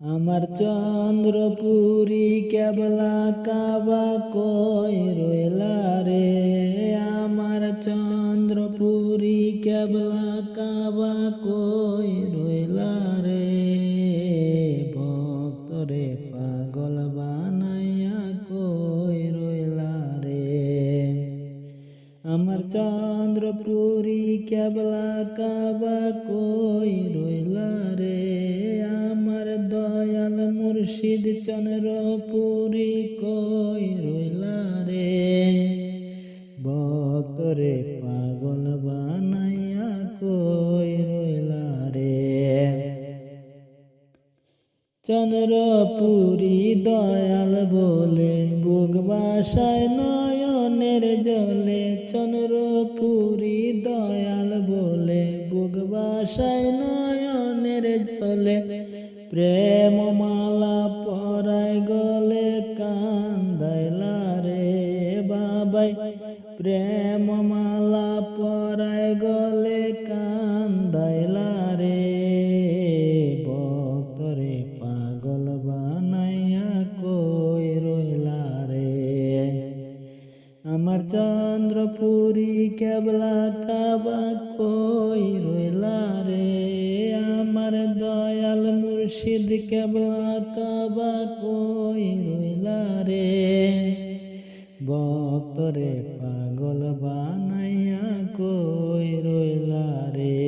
আমার চন্দ্রপুরি কেবলা কাবা কই রইলা রে? আমার চন্দ্রপুরি কেবলা কাবা কই রইলা রে? ভক্তরে পাগল বানাইয়া কই রইলা রে? আমার চন্দ্রপুরি কেবলা কাবা কই রইলা রে? মুর্শিদ চন্দ্রপুরি কই রইলা রে? ভক্তরে পাগল বানাইয়া কই রইলা রে? চন্দ্রপুরি দয়াল বলে বুক বাসায় নয়নের জলে। চন্দ্রপুরি দয়াল বলে বুক বাসায় নয়নের জলে। প্রেম মালা পরায় গলে কান্দাইলা রে বাবাই। প্রেম মালা পরায় গলে কান্দাইলা রে ভক্তরে পাগল বানাইয়া কই রইলা রে। আমার চন্দ্রপুরি কেবলা কাবা কই রইলা রে। আমার দয়াল মুর্শিদ কেবলা কাবা কই রইলা রে? ভক্তরে পাগল বানাইয়া কই রইলা রে?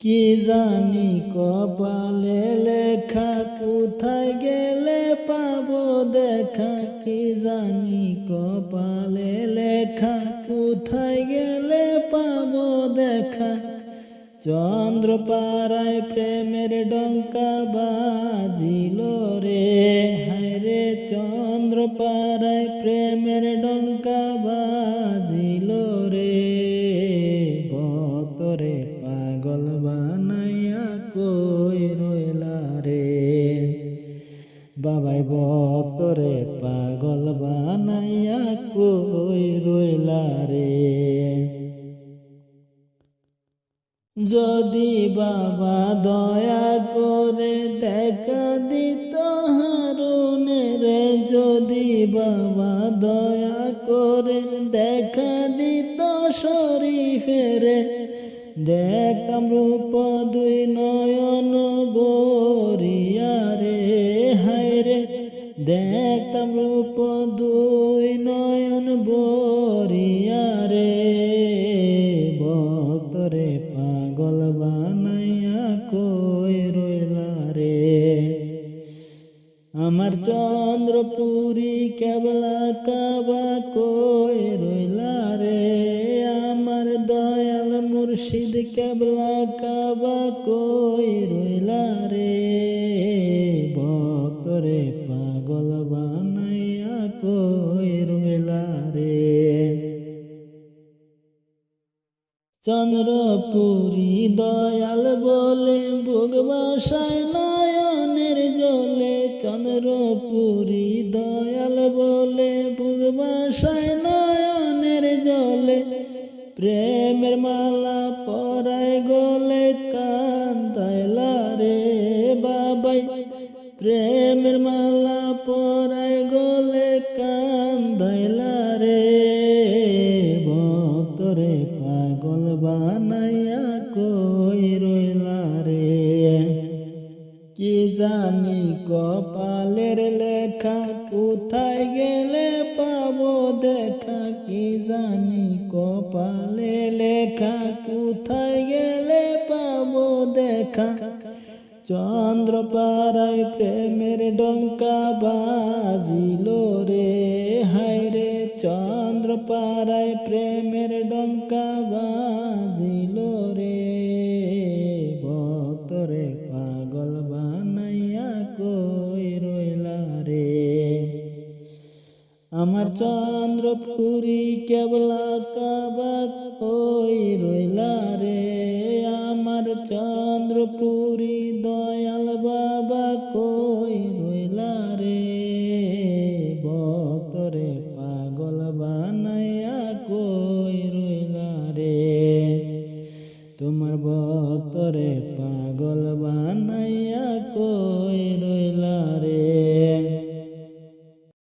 কি জানি কপালে লেখা, কোথায় গেলে পাবো দেখা? কি জানি কপালে লেখা, কোথায় গেলে পাবো চন্দ্র পাড়ায় প্রেমের ডঙ্কা বাজিল রে। হায় রে চন্দ্র পাড়ায় প্রেমের ডঙ্কা বাজিল রে। ভক্তরে পাগল বানাইয়া কই রইলা রে? বাবাই ভক্তরে পাগল বানাইয়া যদি বাবা দয়া করে দেখা দিত রে, যদি বাবা দয়া করে দেখা দিত শরীফেরে দেখাম রূপ দুই নয়ন বরিয়া রে, হায় রে। দেখাম রূপ দুই নয়ন বরিয়া রে। আমার চন্দ্রপুরি কেবলা কাবা কই রইলা রে? আমার দয়াল মুর্শিদ কেবলা কাবা কই রইলা রে? ভক্তরে পাগল বানাইয়া কই রইলা রে? চন্দ্রপুরি দয়াল বলে বাসায় নয়নের জলে প্রেমের মালা পরায় গলে কান্দাইলা রে বাবাই। প্রেমের মালা পরায় গলে কান্দাইলা রে ভক্তরে পাগল বানাইয়া কই রইলা রে? কি জানি কপালের লেখা জানি কপালে লেখা, কোথায় গেলে পাবো দেখা? চন্দ্র পাড়ায় প্রেমের ডঙ্কা বাজিল রে, হায় রে। চন্দ্র পাড়ায় প্রেমের ডঙ্কা আমার চন্দ্রপুরি কেবলা কাবা কই রইলা রে। আমার চন্দ্রপুরি দয়াল বাবা কই রইলা রে। ভক্তরে পাগল বানাইয়া কই রইলা রে। তোমার ভক্তরে পাগল